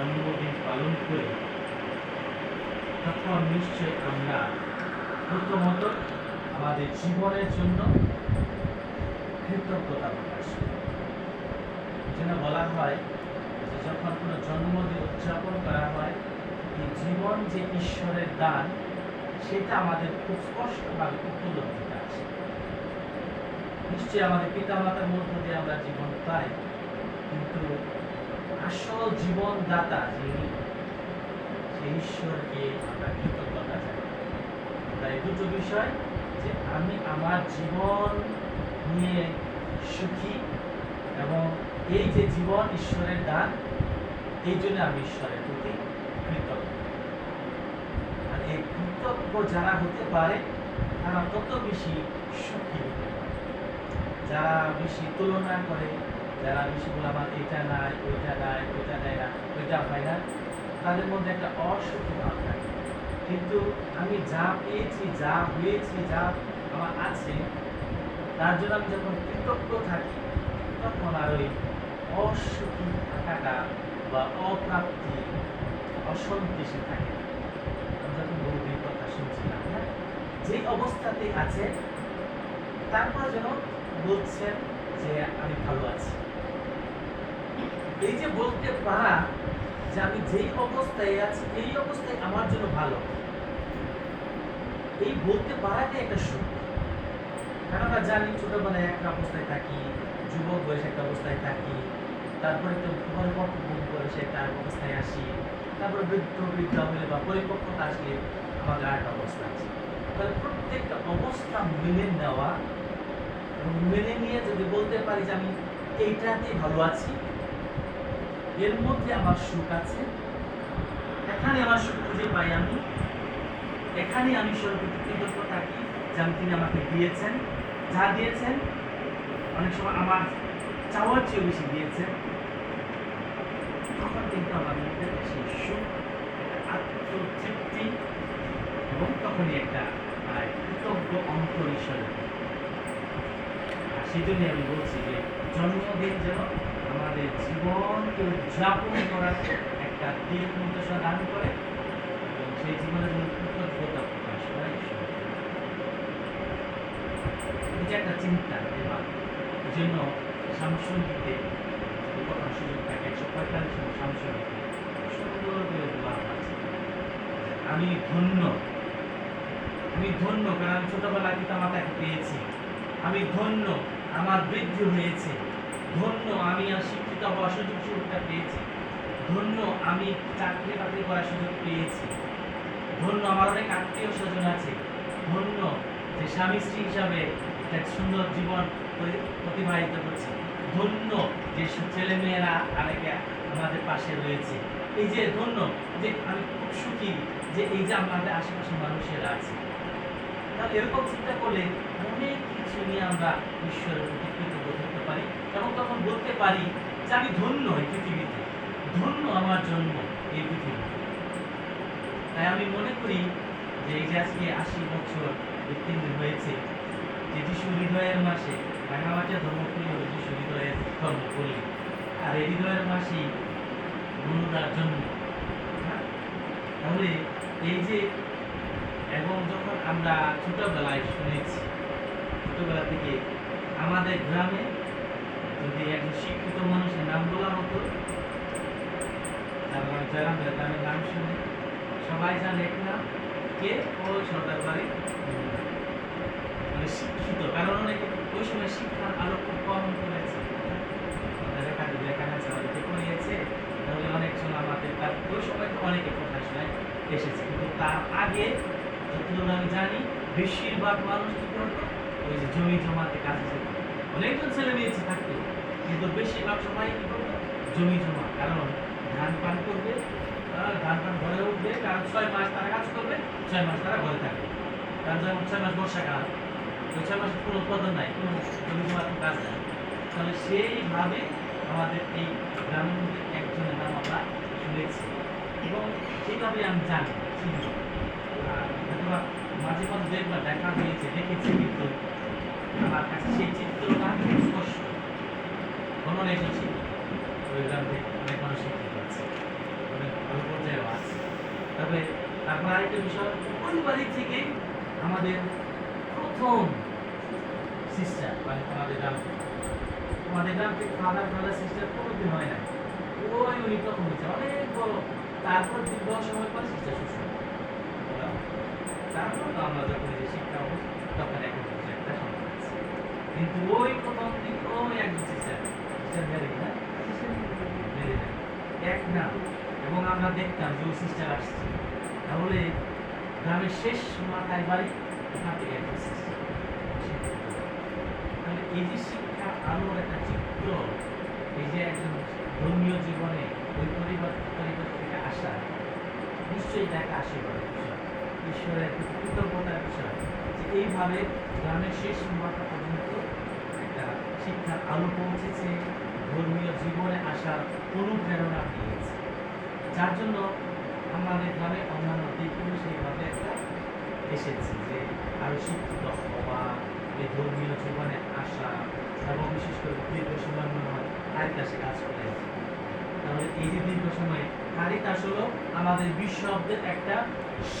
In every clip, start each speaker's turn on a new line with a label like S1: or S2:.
S1: জন্মদিন পালন করি তখন নিশ্চয় আমরা প্রথমত আমাদের জীবনের জন্য কৃতজ্ঞতা প্রকাশ যেন বলা হয় যে যখন কোনো জন্মদিন উদযাপন করা হয়, এই জীবন যে ঈশ্বরের দান, সেটা আমাদের খুব স্পষ্টভাবে উপলব্ধিতে আসে নিশ্চয়ই আমাদের পিতামাতার মধ্য দিয়ে আমরা জীবন পাই, কিন্তু আসল জীবনদাতা যিনি সেই ঈশ্বরকে আমরা কৃতজ্ঞতা জানাই। তাই দুটো বিষয়, যে আমি আমার জীবন নিয়ে সুখী এবং এই যে জীবন ঈশ্বরের দান, এই জন্য আমি ঈশ্বরের প্রতি কৃতজ্ঞ। আর এই কৃতজ্ঞ যারা হতে পারে, তারা তত বেশি সুখী হতে পারে। যারা বেশি তুলনা করে যারা বলে আমার এটা নাই, ওইটা নাই, ওইটা দেয় না, ওইটা হয় না। তাদের মধ্যে একটা অসুখী ভাব থাকে। কিন্তু আমি যা পেয়েছি, যা হয়েছি, যা আমার আছে, তার জন্য আমি যখন কৃতজ্ঞ থাকি, তখন আর ওই অসুখী থাকাটা বা অপ্রাপ্তি, অসন্তুষ্টি থাকে আমি যখন বৌদির কথা শুনছিলাম হ্যাঁ যে অবস্থাতে আছে তারপর যেন বলছেন যে, আমি ভালো আছি। এই যে বলতে পারা যে আমি যেই অবস্থায় আছি, এই অবস্থায় আমার জন্য ভালো। এই বলতে পারাটাই একটা সুখ। কারণ আমরা জানি ছোটবেলায় একটা অবস্থায় থাকি, যুবক বয়সে একটা অবস্থায় থাকি, তারপরে তো পরিপক্ক বয়সে একটা অবস্থায় আসি, তারপরে বৃদ্ধ, বৃদ্ধা হলে বা পরিপক্কতা আসলে আমাদের আরেকটা অবস্থা আছে। তাহলে প্রত্যেকটা অবস্থা মেনে নেওয়া এবং মেনে নিয়ে যদি বলতে পারি যে আমি এইটাতেই ভালো আছি এর মধ্যে আমার সুখ আছে। এখানে আমার সুখ খুঁজে পাই আমি। এখানে আমি সর্বপ্রতি কৃতজ্ঞ থাকি যে তিনি আমাকে দিয়েছেন। যা দিয়েছেন, অনেক সময় আমার চাওয়ার চেয়ে বেশি দিয়েছেন। তখন কিন্তু আমার মধ্যে সেই সুখ, আত্মতৃপ্তি এবং তখনই একটা কৃতজ্ঞ অন্তর ঈশ্বরের সেই জন্যই আমি বলছি যে জন্মদিন যেন আমাদের জীবনকে উদযাপন করার একটা নির্দেশনা দান করে এবং সেই জীবনের কৃতজ্ঞতা প্রকাশ করে। এটা একটা চিন্তা এবার জন্য সামসঙ্গীতে কখনো সুযোগ থাকে, একশো পঁয়তাল্লিশ সুন্দর আছে। আমি ধন্য আমি ধন্য, কারণ আমি ছোটবেলায় পিতা মাতাকে পেয়েছি। আমি ধন্য, আমার বৃদ্ধি হয়েছে। ধন্য আমি আর শিক্ষিত হওয়ার সুযোগ সুবিধা পেয়েছি। ধন্য আমি চাকরি বাকরি করার সুযোগ পেয়েছি। ধন্য আমার অনেক আত্মীয় স্বজন আছে। ধন্য যে স্বামী স্ত্রী হিসাবে একটা সুন্দর জীবন অতিবাহিত করছি। ধন্য যে ছেলে মেয়েরা আরেকে আমাদের পাশে রয়েছে। এই যে ধন্য যে আমি খুব সুখী যে এই যে আমাদের আশেপাশে মানুষেরা আছে। তাহলে এরকম চিন্তা করলে অনেক কিছু নিয়ে আমরা ঈশ্বরের প্রতি কৃতজ্ঞ থাকতে পারি এবং তখন বলতে পারি যে আমি ধন্য এই পৃথিবীতে। ধন্য আমার জন্ম এই পৃথিবীতে। তাই আমি মনে করি যে এই যে আজকে আশি বছর উত্তীর্ণ হয়েছে, যে যিশু হৃদয়ের মাসে, রাঙামাটিয়া ধর্মপুরী হল যিশু হৃদয়ের ধর্ম করলে আর এই হৃদয়ের মাসেই গরুদার জন্ম। হ্যাঁ? তাহলে এই যে, এবং যখন আমরা ছোটবেলায় শুনেছি, ছোটবেলা থেকে আমাদের গ্রামে যদি একজন শিক্ষিত মানুষের নাম বলা হতো তারপর যারা গ্রামের নাম শুনে সবাই জানে নাম কে ও সরকার বাড়ি মানে শিক্ষিত, কারণ অনেকে ওই সময় শিক্ষার আলো খুব কম করেছে লেখা লেখালেখা আমাদেরকে পড়িয়েছে তাহলে অনেক সময় আমাদের তার ওই সময় অনেকে কথা শোনায় এসেছে। কিন্তু তার আগে, যতদূর আমি জানি, বেশিরভাগ মানুষ কি করতো? ওই যে জমি জমাতে কাজে যেত। অনেকজন ছেলে মেয়ে থাকতো। কিন্তু বেশিরভাগ সময় কি করতো জমি জমা। কারণ ধান পান করবে ধান পান ঘরে উঠবে, কারণ ছয় মাস তারা কাজ করবে, ছয় মাস তারা ঘরে থাকবে কারণ যখন ছয় মাস বর্ষাকাল। ওই ছয় মাসে কোনো উৎপাদন নাই, কোনো জমি কোনো কাজ নাই। তাহলে সেইভাবে আমাদের এই গ্রামের একজনের নাম আমরা শুনেছি। এবং সেইভাবে আমি জানি হয়তোবা মাঝে মাঝে দেখবার দেখা হয়েছে, দেখেছি কিন্তু আমার কাছে সেই চিত্রটা খুব স্পষ্ট কোনো এসেছি ওই গ্রাম থেকে অনেক মানুষ শিক্ষিত আছে অনেক ভালো পর্যায়েও আছে। তবে তারপর আরেকটা বিষয়, পরিবারের থেকে আমাদের প্রথম সিস্টার মানে আমাদের গ্রাম। আমাদের গ্রাম হয় না ওই উনি প্রথম হয়েছে। অনেক বড়। তারপর দীর্ঘ সময় পর সিস্টার শ্বশুর তারপর তো আমরা যখন শিক্ষা তখন এখন একটা সন্তান আছে। কিন্তু ওই প্রথম দিন ওই একজন সিস্টার এক না এবং আমরা দেখতাম যে ওই সিস্টার আসছে তাহলে গ্রামের শেষ মাথায় বাড়ি থেকে তাহলে এই যে শিক্ষা আলোর একটা চিত্র এই যে একজন ধর্মীয় জীবনে ওই পরিবার পরিবার থেকে আসা নিশ্চয়ই একটা আশীর্বাদের বিষয় ঈশ্বরের কৃতজ্ঞতার বিষয় যে এইভাবে গ্রামের শেষ মাথা শিক্ষার আলো পৌঁছেছে, ধর্মীয় জীবনে আসার অনুপ্রেরণা দিয়েছে যার জন্য আমাদের গ্রামে অন্যান্য দিকগুলো সেইভাবে একটা এসেছে যে আরও শিক্ষিত হওয়া, এই ধর্মীয় জীবনে আসা এবং বিশেষ করে দীর্ঘ সময় মনে হয় কারিতাসে কাজ করে তাহলে এই যে দীর্ঘ সময় কারিতাস হলো আমাদের বিশ্বব্দের একটা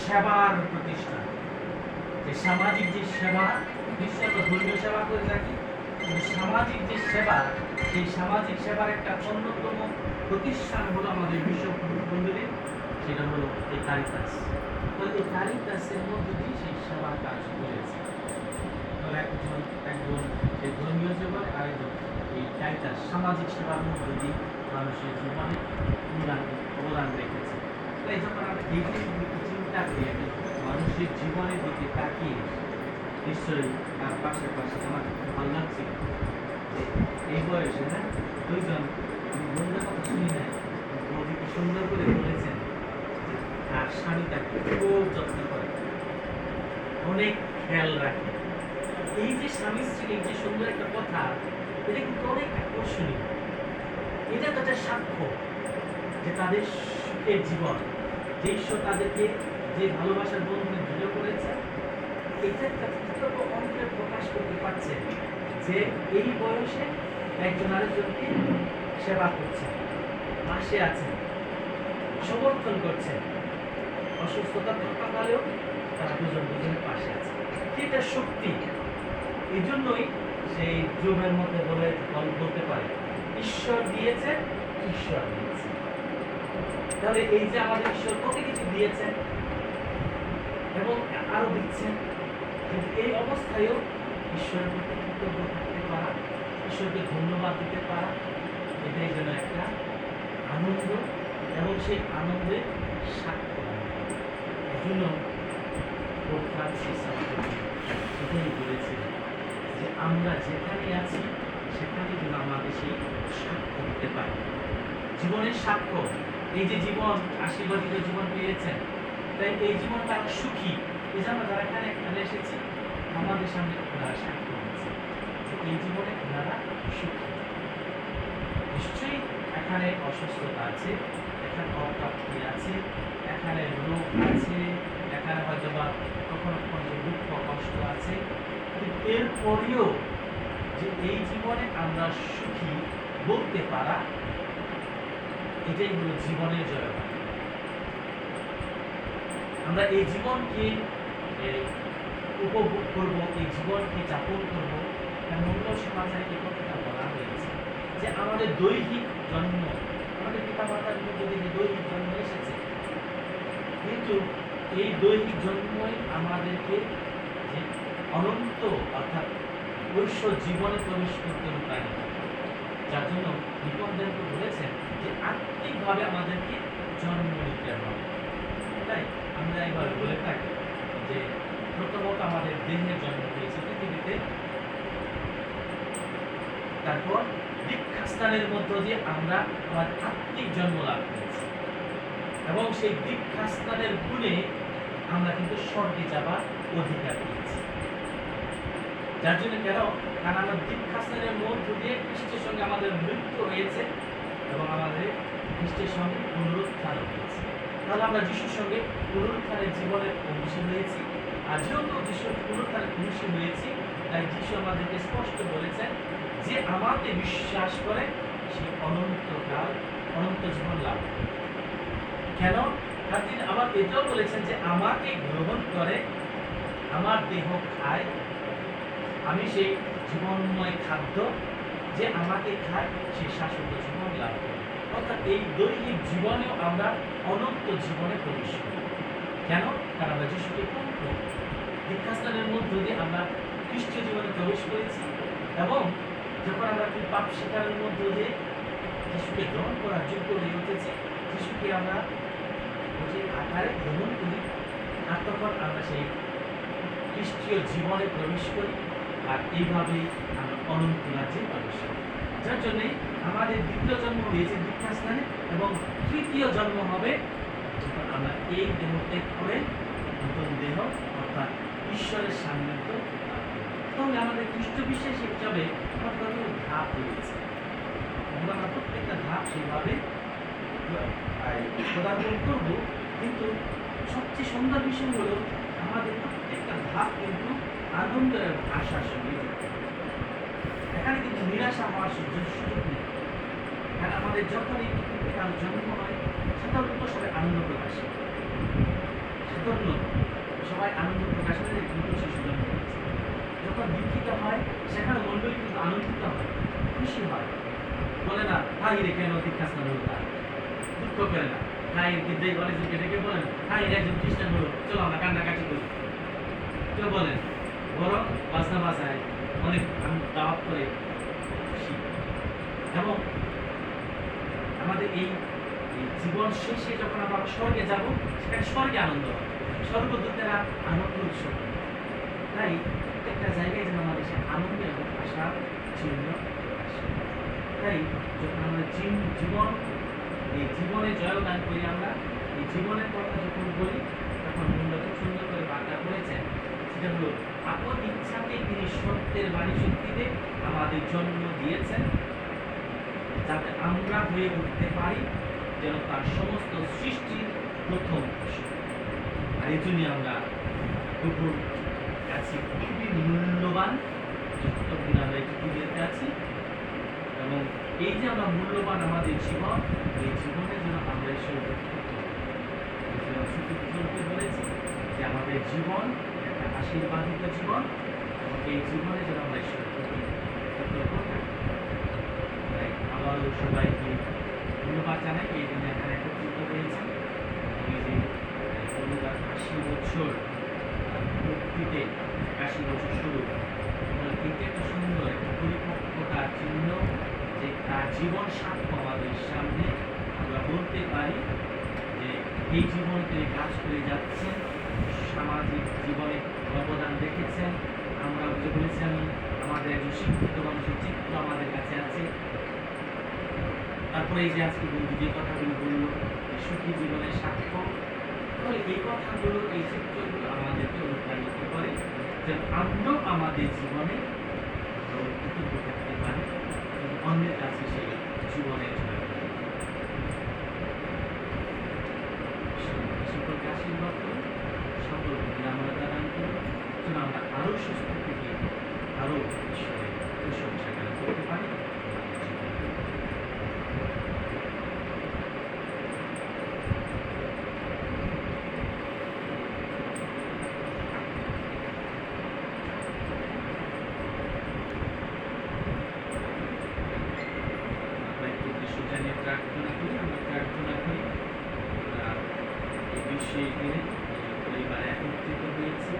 S1: সেবার প্রতিষ্ঠান যে সামাজিক যে সেবা তো ধর্মীয় সেবা করে থাকি সামাজিক যে সেবা, সেই সামাজিক সেবার একটা অন্যতম প্রতিষ্ঠান হলো আমাদের বিশ্ব মন্দিরে, সেটা হলো এই কারিতাস তো এই কারিতাসের মধ্যে দিয়ে সেই সেবার কাজ করেছে একজন একজন এই ধর্মীয় জীবনে আরেকজন এই কারিতাস সামাজিক সেবার মধ্যে দিয়ে মানুষের জীবনে অবদান অবদান রেখেছে। তাই যখন আমরা এই চিন্তা করি, মানুষের জীবনের দিকে তাকিয়ে নিশ্চয়ই, তার পাশে পাশে আমার ভালো লাগছিল যে এই বয়সে না, দুইজন আমি বন্ধুর কথা শুনি নাই বৌদিকে সুন্দর করে বলেছেন তার স্বামী খুব যত্ন করে, অনেক খেয়াল রাখে। এই যে স্বামী স্ত্রীর যে সুন্দর একটা কথা, এটা কিন্তু অনেক আকর্ষণীয়। এটা তো একটা সাক্ষ্য যে তাদের সুখের জীবন, যে ঈশ্বর তাদেরকে যে ভালোবাসার বন্ধনে দৃঢ় করেছে, এটা একটা কৃতজ্ঞ অন্তরে প্রকাশ করতে পারছে যে এই বয়সে একজন আরেকজনকে সেবা করছে, পাশে আছেন সমর্থন করছেন অসুস্থতা থাকাকালেও তারা দুজন দুজনের পাশে আছে। এটা শক্তি। এই জন্যই সেই যোগের মধ্যে বলে বলতে পারে, ঈশ্বর দিয়েছে ঈশ্বর দিয়েছে। তাহলে এই যে আমাদের ঈশ্বর কত কিছু দিয়েছেন এবং আরও দিচ্ছেন এই অবস্থায়ও ঈশ্বরের প্রতি কৃতজ্ঞ থাকতে পারা ঈশ্বরকে ধন্যবাদ দিতে পারা, এটাই যেন একটা আনন্দ এবং সেই আনন্দের সাক্ষ্য এই জন্য পোপ ফ্রান্সিস আমাদেরকে এটাই বলেছিলেন যে আমরা যেখানে আছি, সেখানে যেন আমাদের সেই সাক্ষ্য দিতে পারি। জীবনের সাক্ষ্য, এই যে জীবন, আশীর্বাদিত জীবন পেয়েছেন, তাই এই জীবন তারা সুখী। এই যে আমরা যারা এখানে এখানে এসেছি আমাদের সামনে ওনারা সাক্ষ্য আছে যে এই জীবনে ওনারা সুখী নিশ্চয়ই এখানে অসুস্থতা আছে এখানে অপ্রাপ্তি আছে এখানে রোগ আছে এখানে হয়তো বা কখনো কখনো দুঃখ কষ্ট আছে এরপরেও যে এই জীবনে আমরা সুখী বলতে পারা এটাই হলো জীবনের জয়গান আমরা এই জীবনকে উপভোগ করব, এই জীবনকে যাপন করব মূল্য সমাজে এই কথাটা বলা হয়েছে যে আমাদের দৈহিক জন্ম, আমাদের পিতা মাতার মধ্যে থেকে দৈহিক জন্ম এসেছে, কিন্তু এই দৈহিক জন্মই আমাদেরকে যে অনন্ত অর্থাৎ ঐশ্বর জীবনে প্রবেশ করতে করে। যার জন্য নিপনদেব বলেছেন যে আত্মিকভাবে আমাদেরকে জন্ম নিতে হবে তাই আমরা এবার বলে থাকি যে প্রথমত আমাদের দেহের জন্ম হয়েছে পৃথিবীতে। তারপর দীক্ষাস্থানের মধ্য দিয়ে আমরা আমাদের আত্মিক জন্ম লাভ করেছি। এবং সেই দীক্ষাস্থানের গুণে আমরা কিন্তু স্বর্গে যাবার অধিকার পেয়েছি। যার জন্য কেন? কারণ আমরা দীক্ষাস্থানের মধ্য দিয়ে খ্রিস্টের সঙ্গে আমাদের মৃত্যু হয়েছে এবং আমাদের খ্রিস্টের সঙ্গে পুনরুত্থান হয়েছে। তাহলে আমরা যিশুর সঙ্গে পুনরুত্থানের জীবনের অংশী হয়েছি। যেহেতু যিশুর পুনরুত্থানের অংশী হয়েছি, তাই যিশু আমাদেরকে স্পষ্ট বলেছেন যে আমাকে বিশ্বাস করে সে অনন্তকাল অনন্ত জীবন লাভ কেন? আর তিনি আবার এটাও বলেছেন যে আমাকে গ্রহণ করে, আমার দেহ খায়। আমি সেই জীবনময় খাদ্য যে আমাকে খায়, সে শাশ্বত জীবন লাভ করে। অর্থাৎ এই দৈহিক জীবনেও আমরা অনন্ত জীবনে প্রবেশ করি। কেন? কারণ আমরা যিশুকে গ্রহণ দীক্ষাস্থানের মধ্য দিয়ে আমরা খ্রিস্টীয় জীবনে প্রবেশ করেছি এবং যখন আমরা কি পাপ স্বীকারের মধ্য দিয়ে যিশুকে গ্রহণ করার যোগ্য হয়ে উঠেছি, যিশুকে আমরা যে আকারে গ্রহণ করি আর তখন আমরা সেই খ্রিস্টীয় জীবনে প্রবেশ করি আর এইভাবেই আমরা অনন্ত রাজ্যে প্রবেশ করি। যার জন্যে আমাদের দ্বিতীয় জন্ম হয়েছে দীক্ষাস্থানে এবং তৃতীয় জন্ম হবে যখন আমরা এই দেহ ত্যাগ করে নতুন দেহ অর্থাৎ ঈশ্বরের সান্নিধ্য। তাহলে আমাদের খ্রিস্ট বিশ্বাস হিসাবে আমার কতগুলো ধাপ রয়েছে আমরা প্রত্যেকটা ধাপ সেইভাবে পদার্পণ করব, কিন্তু সবচেয়ে সুন্দর বিষয় হলো আমাদের প্রত্যেকটা ধাপ কিন্তু আনন্দ এবং আশার সঙ্গে। এখানে কিন্তু নিরাশা হওয়ার সুযোগ সুযোগ নেই কারণ আমাদের যখনই পৃথিবীতে কারও জন্ম হয়, সাধারণত সবাই আনন্দ প্রকাশ। সাধারণত সবাই আনন্দ প্রকাশ করে যে কিন্তু শিশু যখন দুঃখিত হয়, সেখানে মন্ডলী কিন্তু আনন্দিত হয়, খুশি হয়। বলে না হাই রে, কেন দীক্ষাস্থান হলো তার দুঃখ করে না। কিন্তু এই কলেজকে ডেকে বলেন হাই রে, একজন খ্রিস্টান হলো চলো আমরা কান্নাকাটি করি। কেউ বলেন বরং বাসনা বাসায় অনেক দাওয়াত করে খুশি। এবং আমাদের এই এই জীবন শেষে যখন আমরা স্বর্গে যাব, সেখানে স্বর্গে আনন্দ হবে স্বর্গদূতেরা আনন্দ উৎসব তাই প্রত্যেকটা জায়গায় যেন আমাদের সে আনন্দ এবং আশার চিহ্ন তাই যখন আমরা জীব- জীবন, এই জীবনে জয়গান করি আমরা, এই জীবনের কথা যখন বলি, তখন মূলত সুন্দর করে বার্তা করেছেন সেটা হলো, আপন ইচ্ছাতে তিনি সত্যের বাণী শক্তিতে আমাদের জন্ম দিয়েছেন, যাতে আমরা হয়ে উঠতে পারি, যেন তার সমস্ত সৃষ্টির প্রথম এই জন্যই আমরা প্রভুর কাছে খুবই মূল্যবান যতক্ষণ আমরা এই পৃথিবীতে আছি। এবং এই যে আমরা মূল্যবান আমাদের জীবন, এই জীবনে যেন আমরা সুচিত্রকে বলেছি যে আমাদের জীবন একটা আশীর্বাদিত জীবন এই জীবনে যেন আমরা তাই আবারও সবাইকে ধন্যবাদ জানাই। এই দিনে এখানে একত্রিত হয়েছে। এই আশি বছর ভক্তিতে একাশি বছর শুরু একটা সুন্দর পরিপক্কতার চিহ্ন যে তার জীবন সাক্ষ্য আমাদের সামনে, আমরা বলতে পারি যে এই জীবন তিনি কাজ করে যাচ্ছেন, সামাজিক জীবনে অবদান রেখেছেন। আমরা যে বলেছি আমি, আমাদের একজন শিক্ষিত মানুষের চিত্র আমাদের কাছে আছে। তারপরে এই যে আজকে বন্ধু যে কথাগুলো বলল সুখী জীবনের সাক্ষ্য তাহলে এই কথাগুলো এই চিত্রগুলো আমাদেরকে অনুপ্রাণিত করে যেন আমরাও আমাদের জীবনে কৃতজ্ঞ থাকতে পারি অন্যের কাছে সেই জীবনের। সকলকে আশীর্বাদ করুন সকলকে আমরা দান করুন যেন আমরা আরও সুস্থ থেকে আরও ঈশ্বরের প্রশংসা জ্ঞান করতে পারি আমরা উদ্দেশ্য প্রার্থনা করি আমরা প্রার্থনা করি বিশ্বে পরিবার একত্রিত হয়েছে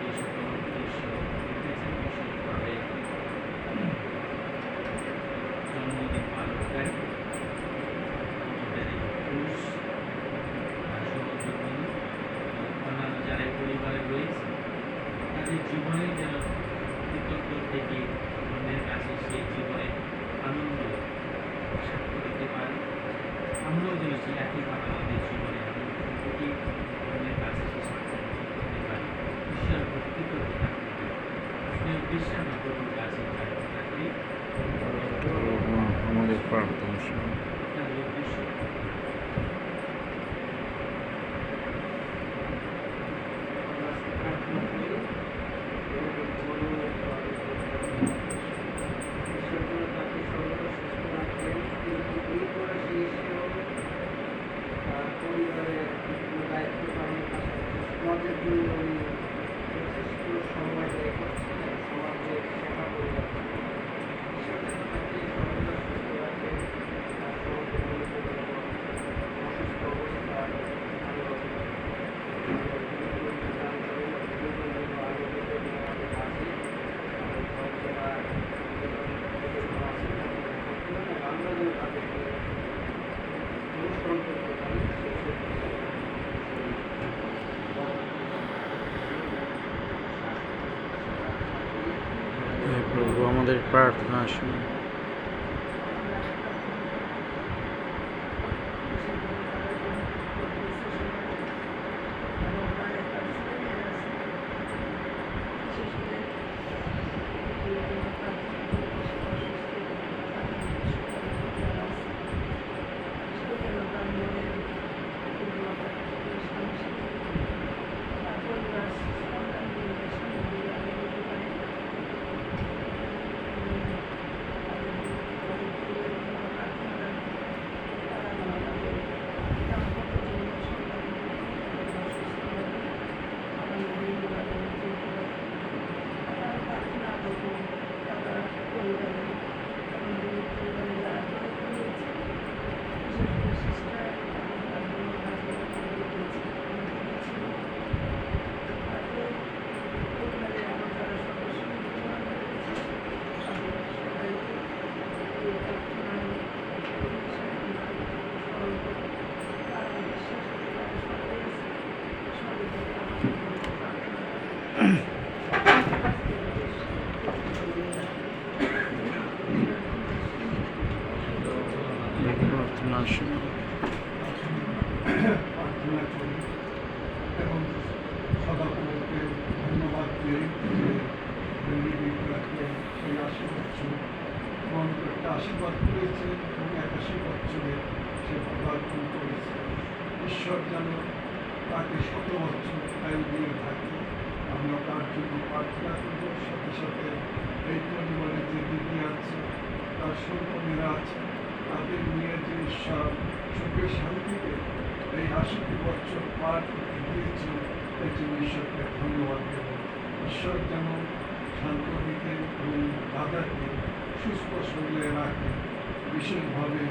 S1: এই সকল উদ্দেশ্য রেখেছেন বিশেষভাবে জন্মদিন পালনকারী আমাদের এই পুরুষ আর সমস্ত বন্ধু এবং অন্যান্য যারা এই পরিবারে রয়েছে তাদের জীবনে যেন কৃতজ্ঞ থেকে অন্যের কাছে সেই জীবনে আনন্দ সাক্ষ্য দিতে পারি আমরাও যেন সেই একইভাবে আমাদের জীবনে আনন্দ থেকে অন্যের কাছে সেই সাক্ষ্য দিতে পারি ঈশ্বর ভক্তি করতে থাকতে পারি সেই উদ্দেশ্যে আমরা প্রভুর কাছে প্রার্থনা করি
S2: আমাদের প্রার্থনা শুনুন প্রার্থনা শুনুন প্রার্থনা শুনুন
S3: প্রার্থনা করি এবং সদাপ্রভুকে ধন্যবাদ দিই যে রিভিউটাকে সেই আশীর্বাদ গ্রহণ করতে আশীর্বাদ করেছে এবং একাশি বছরে সে পদার্পণ করেছে ঈশ্বর যেন তাকে শত বছর আয়ু দিয়ে থাকে আমরা তার জন্য প্রার্থনা করব সাথে সাথে এই পরিবারে যে দিদি আছে তার সন্তানেরা আছে তাদের নিয়ে যে ঈশ্বর সুখে শান্তিতে এই আশিটি বছর পার করতে দিয়েছে এই জন্য ঈশ্বরকে ধন্যবাদ দেব। ঈশ্বর যেন শান্ত দিকে এবং দাদাকে সুস্থ শরীরে রাখে, বিশেষভাবে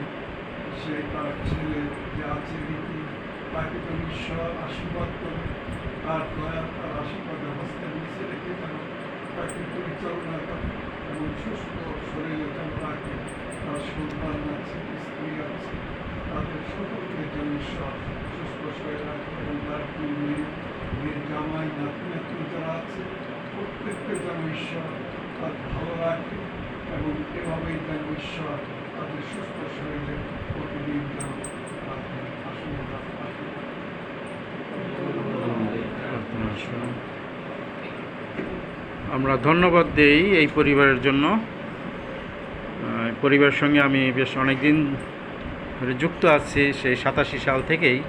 S3: সে তার ছেলে যে আছে রীতি, তাকে তো ঈশ্বর আশীর্বাদ করে, তার দয়া, তার আশীর্বাদের হস্তে নিচে রেখে যেন তাকে পরিচালনা করে এবং সুস্থ শরীরে যেন রাখে। তার সন্তান আছে স্ত্রী আছে, তাদের সকলকে যেন শরীরে রাখে এবং তার মেয়ে, মেয়ের জামাই, নাতি, নাতনি যারা আছে, প্রত্যেককে যেন ঈশ্বর তার ভালো রাখে এবং এভাবেই যেন ঈশ্বর তাদের সুস্থ শরীরে প্রতিদিন যেন রাখে। আসুন আমরা
S2: ধন্যবাদ দেই এই পরিবারের জন্য। পরিবারের সঙ্গে আমি বেশ অনেক দিন ধরে যুক্ত আছি, সেই সাতাশি সাল থেকেই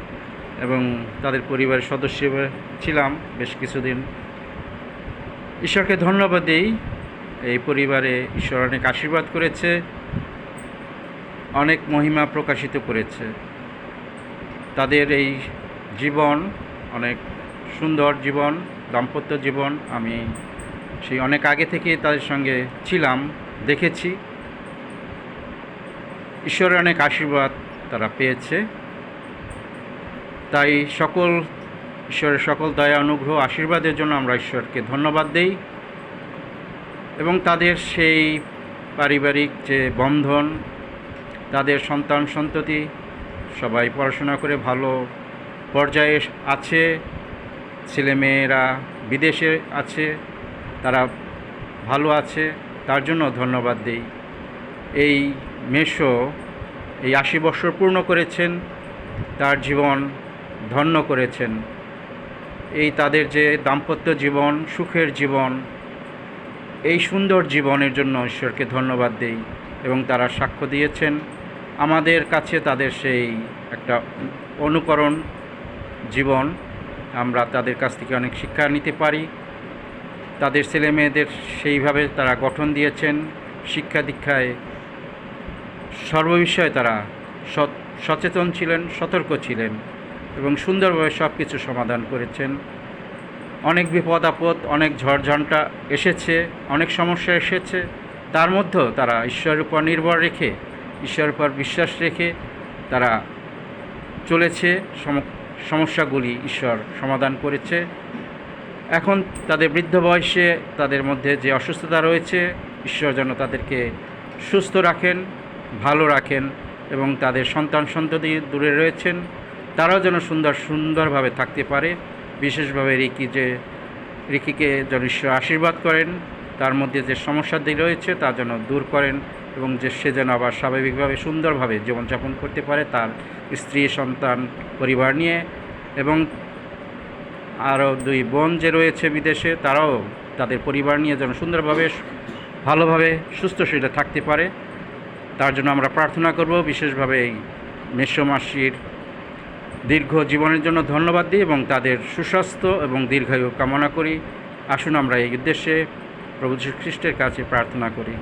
S2: এবং তাদের পরিবারের সদস্য ছিলাম বেশ কিছুদিন। ঈশ্বরকে ধন্যবাদ দেই। এই পরিবারে ঈশ্বর অনেক আশীর্বাদ করেছে, অনেক মহিমা প্রকাশিত করেছে। তাদের এই জীবন, অনেক সুন্দর জীবন, দাম্পত্য জীবন আমি সেই অনেক আগে থেকে তাদের সঙ্গে ছিলাম, দেখেছি। ঈশ্বরের অনেক আশীর্বাদ তারা পেয়েছে। তাই সকল, ঈশ্বরের সকল দয়া, অনুগ্রহ, আশীর্বাদের জন্য আমরা ঈশ্বরকে ধন্যবাদ দেই এবং তাদের সেই পারিবারিক যে বন্ধন, তাদের সন্তান, সন্ততি সবাই পড়াশোনা করে ভালো পর্যায়ে আছে ছেলেমেয়েরা বিদেশে আছে, তারা ভালো আছে, তার জন্য ধন্যবাদ দেই। এই মেশো এই আশি বছর পূর্ণ করেছেন, তার জীবন ধন্য করেছেন। এই তাদের যে দাম্পত্য জীবন, সুখের জীবন, এই সুন্দর জীবনের জন্য ঈশ্বরকে ধন্যবাদ দেই এবং তারা সাক্ষ্য দিয়েছেন। আমাদের কাছে তাদের সেই একটা অনুকরণ জীবন, আমরা তাদের কাছ থেকে অনেক শিক্ষা নিতে পারি। তাদের ছেলে মেয়েদের সেইভাবে তারা গঠন দিয়েছেন। শিক্ষা দীক্ষায় সর্ববিষয়ে তারা সচেতন ছিলেন, সতর্ক ছিলেন এবং সুন্দরভাবে সব কিছু সমাধান করেছেন। অনেক বিপদ আপদ, অনেক ঝড়ঝঞ্টা এসেছে, অনেক সমস্যা এসেছে। তার মধ্যেও তারা ঈশ্বরের উপর নির্ভর রেখে, ঈশ্বরের উপর বিশ্বাস রেখে তারা চলেছে। সম- সমস্যাগুলি ঈশ্বর সমাধান করেছে। এখন তাদের বৃদ্ধ বয়সে তাদের মধ্যে যে অসুস্থতা রয়েছে, ঈশ্বর যেন তাদেরকে সুস্থ রাখেন। ভালো রাখেন এবং তাদের সন্তান সন্ততি দূরে রয়েছেন, তারাও যেন সুন্দর, সুন্দরভাবে থাকতে পারে। বিশেষভাবে রিকি যে, রিকিকে যেন ঈশ্বর আশীর্বাদ করেন,
S1: তার মধ্যে যে সমস্যাদি রয়েছে তা যেন দূর করেন এবং যে সে যেন আবার স্বাভাবিকভাবে সুন্দরভাবে জীবনযাপন করতে পারে তার স্ত্রী, সন্তান, পরিবার নিয়ে এবং আরও দুই বোন যে রয়েছে বিদেশে, তারাও তাদের পরিবার নিয়ে যেন সুন্দরভাবে, ভালোভাবে সুস্থ শরীরে থাকতে পারে। তার জন্য আমরা প্রার্থনা করব, বিশেষভাবে এই মেষমাসির দীর্ঘ জীবনের জন্য ধন্যবাদ দিই এবং তাদের সুস্বাস্থ্য এবং দীর্ঘায়ু কামনা করি। আসুন আমরা এই উদ্দেশ্যে প্রভু খ্রিস্টের কাছে প্রার্থনা করি।